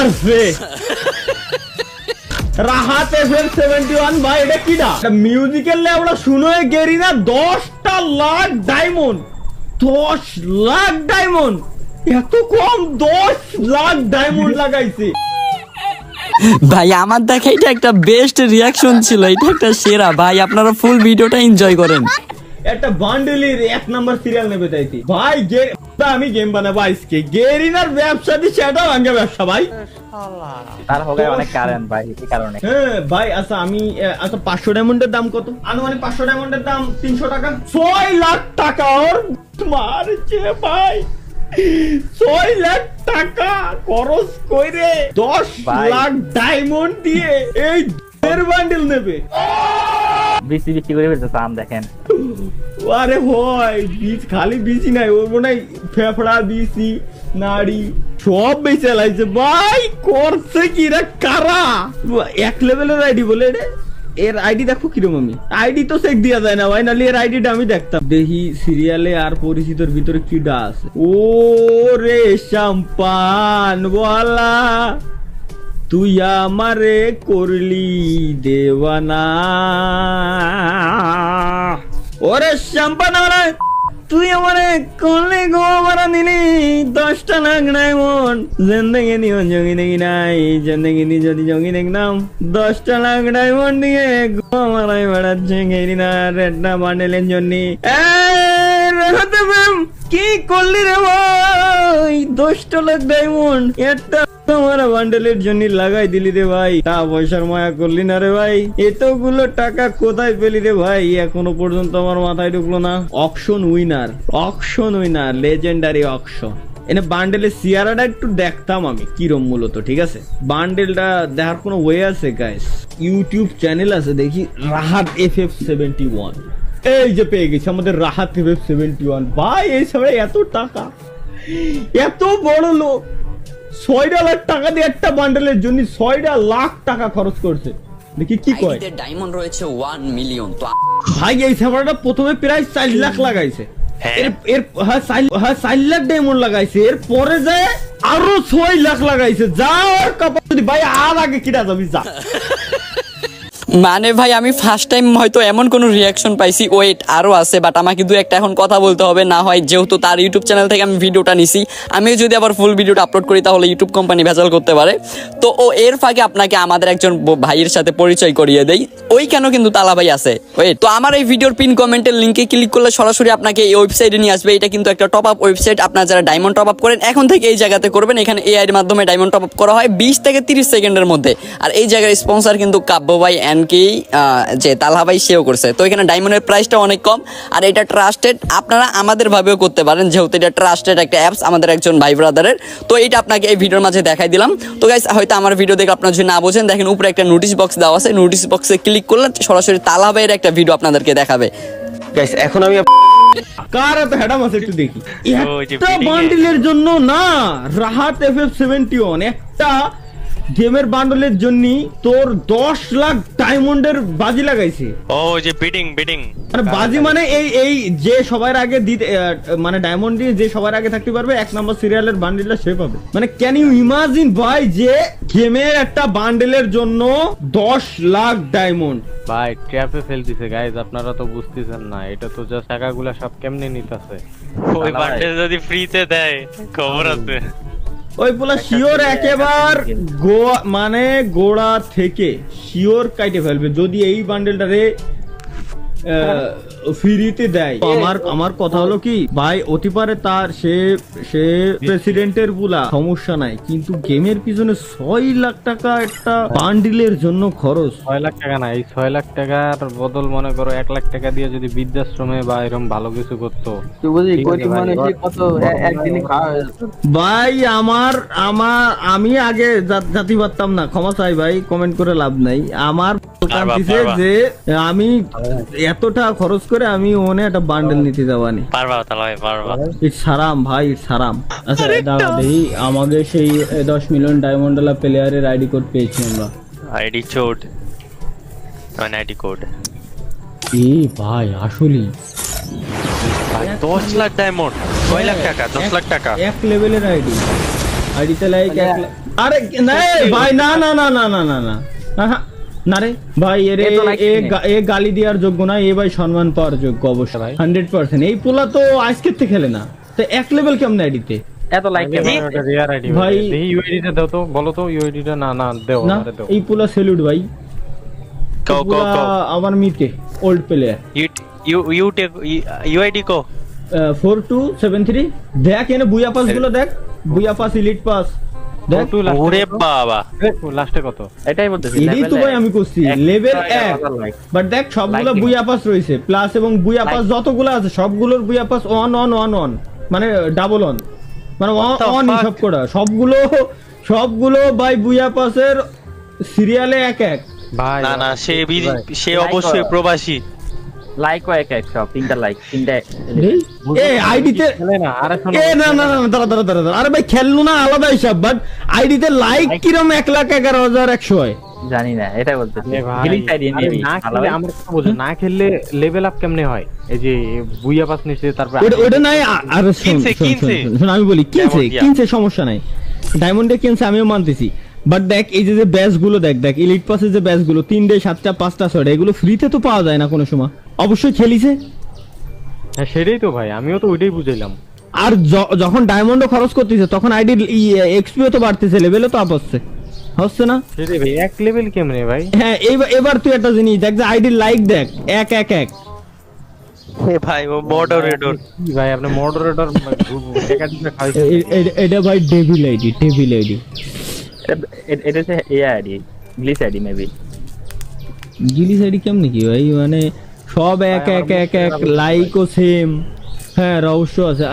মারছে Rahat FM seventy one ভাই এটা কিনা মিউজিক্যাল লেবড়া শুনো গেরি না দশটা লাখ ডায়মন্ড দশ লাখ ডায়মন্ড এত কম দশ লাখ ডায়মন্ড লাগাইছে। ভাই আমার দেখা এটা একটা বেস্ট রিয়াকশন ছিল এটা একটা সেরা। ভাই আপনারা ফুল ভিডিওটা এনজয় করেন। একটা বান্ডেলের এক নাম্বার সিরিয়াল নেবে চাইছি। ভাই গে আমি গেম বানাবো আজকে গেরিনার ব্যবসা দিয়ে সেটা ভাঙ্গে ব্যবসা ভাই। তার হবে অনেক কারেন্ট ভাই এই কারণে। হ্যাঁ ভাই আচ্ছা আমি আচ্ছা পাঁচশো ডায়মন্ডের দাম কত? আনুমানিক পাঁচশো ডায়মন্ডের দাম তিনশো টাকা। ছয় লাখ টাকা ওর মারছে ভাই। ছয় লাখ টাকা খরচ কইরে দশ লাখ ডায়মন্ড দিয়ে এই বান্ডেল নেবে। বৃষ্টি বৃষ্টি করে ফেলছে আম দেখেন। আরে হয়, বীজ খালি বীজই নাই, ওর মনে ফেফড়া বিসি নাড়ি, সব বেঁচে লাইছে। ভাই, করছে কি রে, কারা? এক লেভেলের আইডি বলে রে। এর আইডি দেখো কিরম আমি। আইডি তো চেক দেওয়া যায় না ভাই, নাহলে এর আইডিটা আমি দেখতাম। দেখি সিরিয়ালে আর পরিচিতর ভিতরে কিডা আছে? ও রে শাম্পান বলা তুই আমারে করলি দেওয়ানা। ওরে শ্যাম্পান আমার তুই আমারে করলি গো মারা দিলি? দশটা লাখ মন জিন্দগি নিও জঙ্গি দেখি নাই জিন্দগি নি যদি জঙ্গি দেখলাম দশটা লাখ ডায়মন্ড দিয়ে গো মারাই বেড়াচ্ছে গেরি না রেডটা বান্ডেলের জন্য। কি করলি রে ভাই? দশটা লাখ ডায়মন্ড একটা তোমার বান্ডেলের জন্য লাগাই দিলি রে ভাই। তা পয়সার মায়া করলি না রে ভাই। এতগুলো টাকা কোথায় পেলি রে ভাই? এখনও পর্যন্ত আমার মাথায় ঢুকলো না। Auction winner auction winner legendary auction এনে বান্ডেলের সিয়ারাটা একটু দেখতাম আমি, কিরম মূলত, ঠিক আছে? বান্ডেলটা দেখার কোনো ওয়ে আছে গাইস ইউটিউব চ্যানেল আছে, দেখি, Rahat F F seventy one এই যে পেয়ে গেছি, আমাদের Rahat F F seventy one ভাই, এই সময় এত টাকা? এত বড় লোক। ছয়টা লাখ টাকা দিয়ে একটা বান্ডেলের জন্য ছয়টা লাখ টাকা খরচ করছে। দেখি কি কয়। ডায়মন্ড রয়েছে ওয়ান মিলিয়ন তো ভাই এই সাভারটা প্রথমে প্রায় চার লাখ লাগাইছে। এর এর হ্যাঁ হ্যাঁ চার লাখ ডায়মন্ড লাগাইছে। এর পরে যায় আরও ছয় লাখ লাগাইছে। যা ওর কপাল যদি ভাই আর আগে কিনা যাবি যা। মানে ভাই, আমি ফার্স্ট টাইম হয়তো এমন কোনো রিয়াকশন পাইছি ওয়েট আরও আছে বাট আমাকে দু একটা এখন কথা বলতে হবে, না হয় যেহেতু তার ইউটিউব চ্যানেল থেকে আমি ভিডিওটা নিছি। আমি যদি আবার ফুল ভিডিওটা আপলোড করি, তাহলে ইউটিউব কোম্পানি ভেজাল করতে পারে। তো ও এর ফাঁকে আপনাকে আমাদের একজন ভাইয়ের সাথে পরিচয় করিয়ে দেই। ওই কেন কিন্তু তালা ভাই আছে? ওয়েট তো আমার এই ভিডিওর পিন কমেন্টের লিঙ্কে ক্লিক করলে সরাসরি আপনাকে এই ওয়েবসাইটে নিয়ে আসবে। এটা কিন্তু একটা টপ আপ ওয়েবসাইট আপনারা যারা ডায়মন্ড টপ আপ করেন, এখন থেকে এই জায়গাতে করবেন। এখানে এআই এর মাধ্যমে ডায়মন্ড টপ আপ করা হয় বিশ থেকে তিরিশ সেকেন্ডের মধ্যে। আর এই জায়গার স্পন্সর কিন্তু কাব্য ভাই এন্ড কি যে তালহা ভাই সেও করছে। তো এখানে ডায়মন্ডের প্রাইসটা অনেক কম আর এটা ট্রাস্টেড আপনারা আমাদের ভাবেও করতে পারেন যেহেতু এটা ট্রাস্টেড একটা অ্যাপস আমাদের একজন ভাই ব্রাদারের তো এটা আপনাকে এই ভিডিওর মাঝে দেখাই দিলাম। তো গাইস হয়তো আমার ভিডিও দেখে আপনারা যদি না বোঝেন দেখেন উপরে একটা নোটিশ বক্স দেওয়া আছে। নোটিশ বক্সে ক্লিক করলে সরাসরি তালহা ভাইয়ের একটা ভিডিও আপনাদেরকে দেখাবে। গাইস এখন আমি কার এত হেডাম আছে একটু দেখি? একটা bidding জন্য না Rahat F F seventy one একটা গেমের বান্ডেলের জন্য তোর দশ লাখ ডায়মন্ডের বাজি লাগাইছে। ও যে বিডিং বিডিং মানে বাজি মানে এই এই যে সবার আগে দিতে মানে ডায়মন্ড দিয়ে যে সবার আগে থাকতে পারবে এক নম্বর সিরিয়ালের বান্ডেলটা সে পাবে। মানে ক্যান ইউ ইমাজিন ভাই যে গেমের একটা বান্ডেলের জন্য দশ লাখ ডায়মন্ড? ভাই ট্র্যাপে ফেল দিছে গাইজ আপনারা তো বুঝতেছেন না এটা তো জাস্ট টাকাগুলা সব কেমনে নিতেছে? ওই বান্ডেল যদি ফ্রিতে দেয় খবর আছে। ওই পোলা শিওর একেবার গোয়া মানে গোড়া থেকে শিওর কাইটে ফেলবে। যদি এই বান্ডেলটারে ফ্রিতে দেয়। আমার আমার কথা হলো কি ভাই অতি পারে তার সে সে প্রেসিডেন্টের বুলা সমস্যা নাই। কিন্তু গেমের পিছনে ছয় লাখ টাকা একটা বান্ডিলের জন্য খরচ। ছয় লাখ টাকা না এই ছয় লাখ টাকার বদল মনে করো এক লাখ টাকা দিয়ে যদি বৃদ্ধাশ্রমে বা এরকম ভালো কিছু করতো যেত। ভাই আমার আমার আমি আগে জাতি পারতাম না। ক্ষমা চাই ভাই কমেন্ট করে লাভ নাই। আমার যে আমি এতটা খরচ করে আমি ওনে একটা বান্ডেল নিতে যাবানি পারবা তাহলে ভাই পারবা। ইট সারাম ভাই ইট সারাম আচ্ছা দাঁড়া আমাদের সেই দশ মিলিয়ন ডায়মন্ড ওয়ালা প্লেয়ারের আইডি কোড পেয়েছি আমরা। আইডি কোড মানে আইডি কোড এ ভাই আসলেই। দশ লাখ ডায়মন্ড ছয় লাখ টাকা? দশ লাখ টাকা। এক লেভেলের আইডি আইডিতে লাইক এক আরে না ভাই না না না না না না। না না রে ভাই এর এ গালি দেওয়ার যোগ্য না এ ভাই সম্মান পাওয়ার যোগ্য অবশ্যই। ভাই। Hundred percent. এই পোলা তো আজকের থেকে খেলে না। তো এক লেভেল কেমন আইডিতে এত লাইক ভাই- ভাই ইউআইডিটা দাও তো বলো তো ইউআইডিটা না না দেও আরে দেও। এই পোলা সেলুট ভাই। কো কো পোলা আমার মিতে old player you you take UID co? Four two seven three দেখ এনে বুয়া পাসগুলো দেখ বুয়া পাস ইলিট পাস ওরে বাবা। লাস্টে কত? এটাই বলতেছি এটাই তো ভাই আমি করছি লেভেল এক। বাট দেখ সবগুলো বুয়া পাস রয়েছে প্লাস এবং বুয়া পাস যতগুলো আছে সবগুলোর বুয়া pass on on on on মানে ডাবল অন মানে অন হিসাব করা। সবগুলো সবগুলো ভাই বুয়া পাসের সিরিয়ালে এক এক। ভাই না না সে সে অবশ্যই প্রবাসী। লাইক এক এক সব তিনটা লাইক তিনটা এ আইডিতে খেলে না আরে এ না না না না, দাঁড়া দাঁড়া দাঁড়া দাঁড়া। আরে ভাই খেললো না আলাদা হিসাব বাট আইডিতে লাইক কিরম এক লাখ এগারো হাজার একশো হয়? জানি না আরে না খেললে আমার কথা বোঝো, না খেললে লেভেল আপ কেমনে হয়? এই যে বুইয়া পাস নিচ্ছে তারপর ওটা নাই আরে আমি বলি কিনছে কিনছে সমস্যা নাই। ডায়মন্ডে কিনছে আমিও মানতেছি। বাট দেখ এই যে যে ব্যাচগুলো দেখ দেখ ইলিট পাসের যে ব্যাচগুলো তিনটে সাতটা পাঁচটা ছয়টা এগুলো ফ্রিতে তো পাওয়া যায় না কোনো সময়। অবশ্যই খেলিছে। হ্যাঁ সেটাই তো ভাই আমিও তো ওইটাই বুঝাইলাম। আর যখন ডায়মন্ডও খরচ করতেছে তখন আইডি এক্সপিও তো বাড়তেছে লেভেলও তো আপ হচ্ছে। হচ্ছে না? সেটাই ভাই এক লেভেল কেমনে ভাই? হ্যাঁ এবার এবার তুই একটা জিনিস দেখ যে আইডি লাইক দেখ এক এক এক। এ ভাই ও মডারেটর কি ভাই আপনি মডারেটর এটা ভাই ডেভিল আইডি ডেভিল আইডি এটা হচ্ছে এ আইডি গ্লিচ আইডি মেবি গিলিস আইডি কেমন কি ভাই মানে সব এক এক এক এক লাইকও সেম হ্যাঁ রহস্য আছে।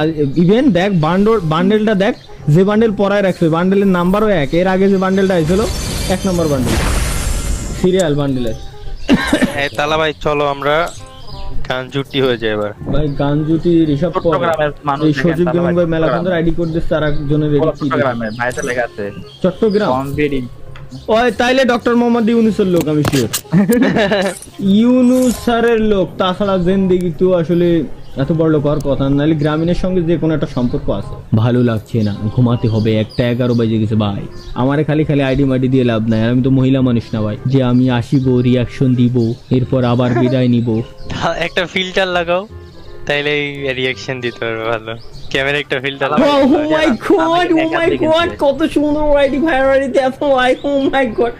ইভেন দেখ বান্ডল বান্ডেলটা দেখ যে বান্ডেল পরায় রাখছে বান্ডেলের নাম্বারও এক। এর আগে যে বান্ডেলটা আইছিল এক নম্বর বান্ডেল সিরিয়াল বান্ডেলের এই তালা ভাই চলো আমরা গান জুটি হয়ে যায় এবার। ভাই গান জুটি ঋষভ পর। মানুষ এই সজীব গেমিং ভাই মেলা সুন্দর আইডি কোড দিচ্ছে আর একজনের আছে। চট্টগ্রাম? কমবেডি ওই তাইলে ডক্টর মোহাম্মদ ইউনুসের লোক আমি শিওর ইউনুস স্যারের লোক তাছাড়া জেন্দেগি তো আসলে এত বড় লোক হওয়ার কথা নাহলে গ্রামীণের সঙ্গে যে কোনো একটা সম্পর্ক আছে। ভালো লাগছে না ঘুমাতে হবে একটা এগারো বাজে গেছে ভাই আমারে খালি খালি আইডি মাইডি দিয়ে লাভ নাই আমি তো মহিলা মানুষ না ভাই যে আমি আসিব রিয়াকশন দিব এরপর আবার বিদায় নিব। একটা ফিল্টার লাগাও। তাইলে রিয়াকশন দিতে পারবে ভালো। ক্যামেরা একটা filter oh my god oh my god কত সুন্দর আইডি ভাই আইডিতে এত আই ও মাই গড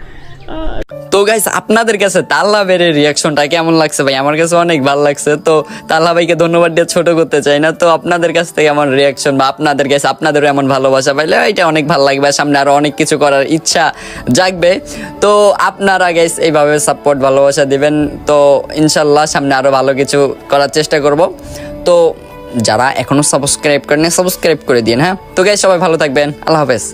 তো গাইস আপনাদের কাছে তাল্লা বেরের রিয়াকশনটা কেমন লাগছে ভাই? আমার কাছে অনেক ভালো লাগছে। তো তাল্লা ভাইকে ধন্যবাদ দিয়ে ছোট করতে চাই না। তো আপনাদের কাছ থেকে আমার রিয়াকশন বা আপনাদের কাছে আপনাদেরও এমন ভালোবাসা পাইলে এটা অনেক ভালো লাগবে সামনে আরও অনেক কিছু করার ইচ্ছা জাগবে। তো আপনারা গাইস এইভাবে সাপোর্ট ভালোবাসা দিবেন। তো ইনশাল্লাহ সামনে আরও ভালো কিছু করার চেষ্টা করব। তো যারা এখনও সাবস্ক্রাইব করেন সাবস্ক্রাইব করে দিন হ্যাঁ? তো গাইস সবাই ভালো থাকবেন। আল্লাহ হাফেজ।